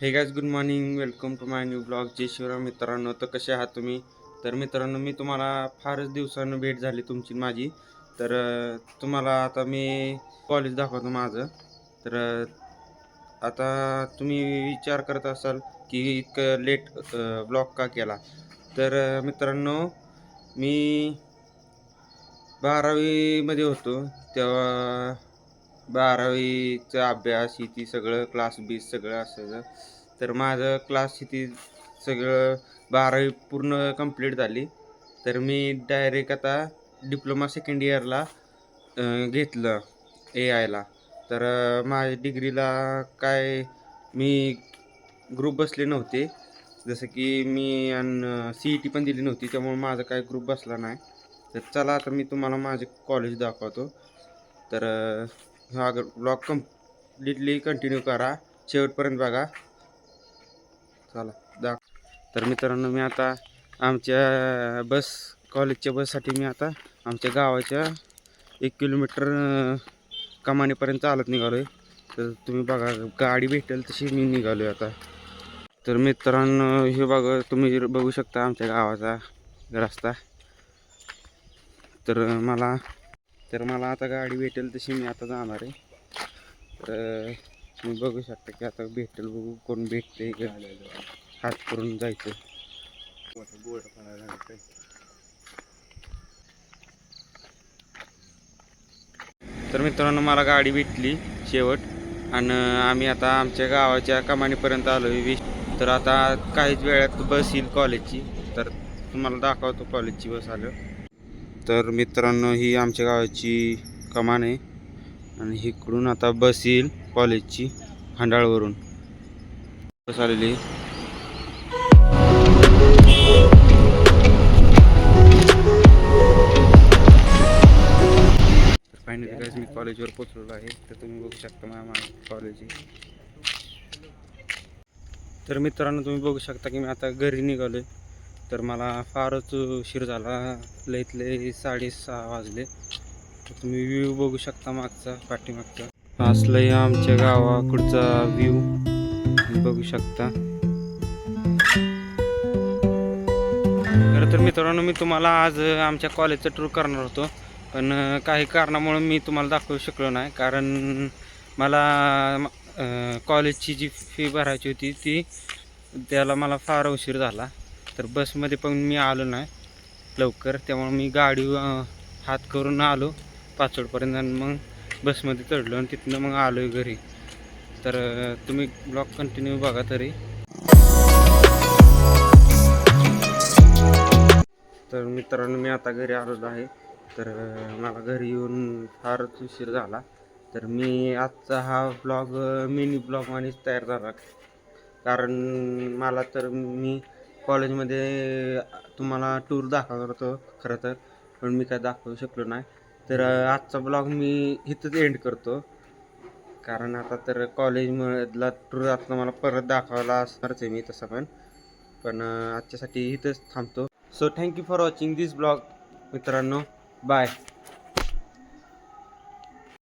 Hey guys good morning welcome to my new blog जय शिवराम मित्रांनो. तर कसे आहात तुम्ही? तर मित्रांनो मी तुम्हाला फारच दिवसानं भेट झाली तुमची माझी. तर तुम्हाला आता मी कॉलेज दाखवतो माझं. तर आता तुम्ही विचार करत असाल की इतकं लेट ब्लॉग का केला? तर मित्रांनो मी बारावीमध्ये होतो. तेव्हा बारावीचा अभ्यास ही सगळं क्लास बीस सगळं असायचं. तर माझं क्लास ती सगळं बारावी पूर्ण कंप्लीट झाली. तर मी डायरेक्ट आता डिप्लोमा सेकंड इयरला घेतलं ए आयला तर माझ्या डिग्रीला काय मी ग्रुप बसले नव्हते. जसं की मी आणि सी ई टी पण दिली नव्हती त्यामुळे माझा काय ग्रुप बसला नाही. तर चला आता मी तुम्हाला माझे कॉलेज दाखवतो. तर हा ब्लॉग कम्प्लिटली कंटिन्यू करा. शेवटपर्यंत बघा. चला दाख तर मित्रांनो मी आता आमच्या बस कॉलेजच्या बससाठी मी आता आमच्या गावाच्या एक किलोमीटर कमानेपर्यंत कमानीपर्यंत चालत निघालो आहे तर तुम्ही बघा गाडी भेटेल तशी मी निघालो आहे आता. तर मित्रांनो हे बघा तुम्ही बघू शकता आमच्या गावाचा रस्ता. तर मला तर मला आता गाडी भेटेल तशी मी आता जाणार आहे. तर तुम्ही बघू शकता की आता भेटेल बघू कोण भेटते हात करून जायचं. तर मित्रांनो मला गाडी भेटली शेवट. आणि आम्ही आता आमच्या गावाच्या कमानीपर्यंत आलो वीस. तर आता काहीच वेळात बस येईल कॉलेजची. तर तुम्हाला दाखवतो कॉलेजची बस आलं. तर मित्रांनो ही आमच्या गावाची कमान आहे. आणि इकडून आता बस येईल कॉलेजची खंडाळवरून. बस आलेली फायनली गाईज मी कॉलेजवर पोचलेलो आहे. तर तुम्ही बघू शकता माझ्या कॉलेज तर मित्रांनो तुम्ही बघू शकता की मी आता घरी निघालो आहे तर मला फारच उशीर झाला. लईत लई साडेसहा वाजले. तर तुम्ही व्ह्यू बघू शकता मागचा पाठीमागचा. असलंही आमच्या गावाकडचा व्ह्यू बघू शकता. खरं तर मित्रांनो मी तुम्हाला आज आमच्या कॉलेजचं टूर करणार होतो. पण काही कारणामुळे मी तुम्हाला दाखवू शकलो नाही. कारण मला कॉलेजची जी फी भरायची होती ती त्याला मला फार उशीर झाला. तर बसमध्ये पण मी आलो नाही. लवकर त्यामुळे मी गाडी हात करून आलो पाचोडपर्यंत आणि मग बसमध्ये चढलो आणि तिथनं मग आलो घरी. तर तुम्ही ब्लॉग कंटिन्यू बघा तरी. तर मित्रांनो मी आता घरी आलेलो आहे. तर मला घरी येऊन फारच उशीर झाला. तर मी आजचा हा ब्लॉग मिनी ब्लॉग म्हणूनच तयार झाला. कारण मला तर मी कॉलेजमध्ये तुम्हाला टूर दाखवणार होतो खरं तर. पण मी काय दाखवू शकलो नाही. तर आजचा ब्लॉग मी इथंच एंड करतो. कारण आता तर कॉलेजमधला टूर आता मला परत दाखवायला असणारच आहे मी तसं पण. पण आजच्यासाठी इथंच थांबतो. So thank you for watching this blog मित्रांनो. बाय